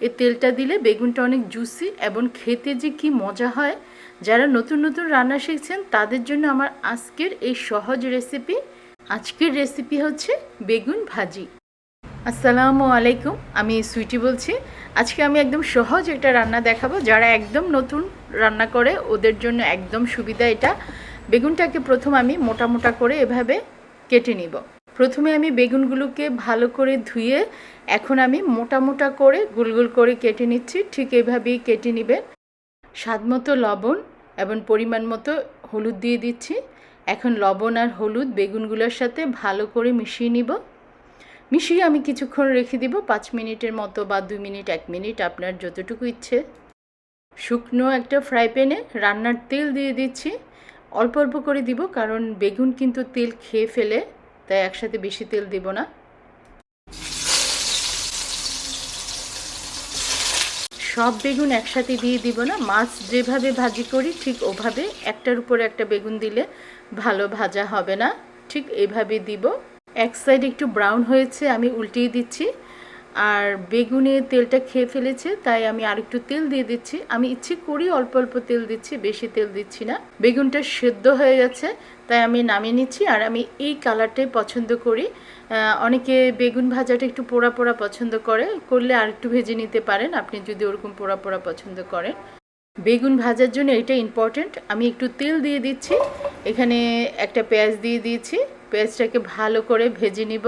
এই তেলটা দিলে বেগুনটা অনেক জুসি এবং খেতে যে কি মজা হয়। যারা নতুন নতুন রান্না শিখছেন, তাদের জন্য আমার আজকের এই সহজ রেসিপি আজকের রেসিপি হচ্ছে বেগুন ভাজি। আসসালামু আলাইকুম, আমি সুইটি বলছি। আজকে আমি একদম সহজ একটা রান্না দেখাবো, যারা একদম নতুন রান্না করে, ওদের জন্য একদম সুবিধা এটা। বেগুনটাকে প্রথম আমি মোটা মোটা করে এভাবে কেটে নিব। প্রথমে আমি বেগুনগুলোকে ভালো করে ধুয়ে এখন আমি মোটা মোটা করে গোল গোল করে কেটে নিচ্ছি, ঠিক এভাবেই কেটে নেবেন। স্বাদ মতো লবণ এবং পরিমাণ মতো হলুদ দিয়ে দিচ্ছি। এখন লবণ আর হলুদ বেগুনগুলোর সাথে ভালো করে মিশিয়ে নিব। মিশিয়ে আমি কিছুক্ষণ রেখে দিব, পাঁচ মিনিটের মতো বা দুই মিনিট, এক মিনিট, আপনার যতটুকু ইচ্ছে। শুকনো একটা ফ্রাই প্যানে রান্নার তেল দিয়ে দিচ্ছি। অল্প অল্প করে দিব, কারণ বেগুন কিন্তু তেল খেয়ে ফেলে। তাই একসাথে বেশি তেল দেব না। সব বেগুন একসাথে দিয়ে দিব না। মাছ যেভাবে ভাজি করি, ঠিক ওভাবে একটার উপর একটা বেগুন দিলে ভালো ভাজা হবে না। ঠিক এভাবে দিব। এক সাইড একটু ব্রাউন হয়েছে, আমি উল্টিয়ে দিচ্ছি। আর বেগুনে তেলটা খেয়ে ফেলেছে, তাই আমি আরেকটু তেল দিয়ে দিচ্ছি। আমি ইচ্ছে করি অল্প অল্প তেল দিচ্ছি, বেশি তেল দিচ্ছি না। বেগুনটা সেদ্ধ হয়ে গেছে, তাই আমি নামিয়ে নিচ্ছি। আর আমি এই কালারটাই পছন্দ করি। অনেকে বেগুন ভাজাটা একটু পোড়া পোড়া পছন্দ করে, করলে আর একটু ভেজে নিতে পারেন, আপনি যদি ওরকম পোড়া পোড়া পছন্দ করেন। বেগুন ভাজার জন্য এটা ইম্পর্ট্যান্ট আমি একটু তেল দিয়ে দিচ্ছি। এখানে একটা পেঁয়াজ দিয়ে দিয়েছি। পেঁয়াজটাকে ভালো করে ভেজে নিব।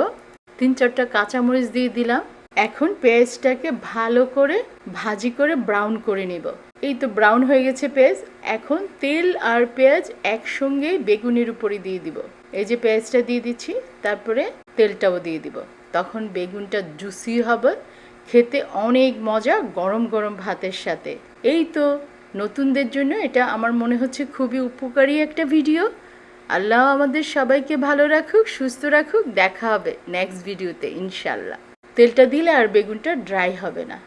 তিন চারটা কাঁচামরিচ দিয়ে দিলাম। এখন পেঁয়াজটাকে ভালো করে ভাজি করে ব্রাউন করে নিব। এই তো ব্রাউন হয়ে গেছে পেঁয়াজ এখন তেল আর পেঁয়াজ একসঙ্গে বেগুনের উপরে দিয়ে দিব। এই যে পেঁয়াজটা দিয়ে দিচ্ছি, তারপরে তেলটাও দিয়ে দিব। তখন বেগুনটা জুসি হবে, খেতে অনেক মজা, গরম গরম ভাতের সাথে। এই তো নতুনদের জন্য এটা আমার মনে হচ্ছে খুবই উপকারী একটা ভিডিও। আল্লাহ আমাদের সবাইকে ভালো রাখুক, সুস্থ রাখুক। দেখা হবে নেক্সট ভিডিওতে ইনশাল্লাহ তেলটা দিলে আর বেগুনটা ড্রাই হবে না।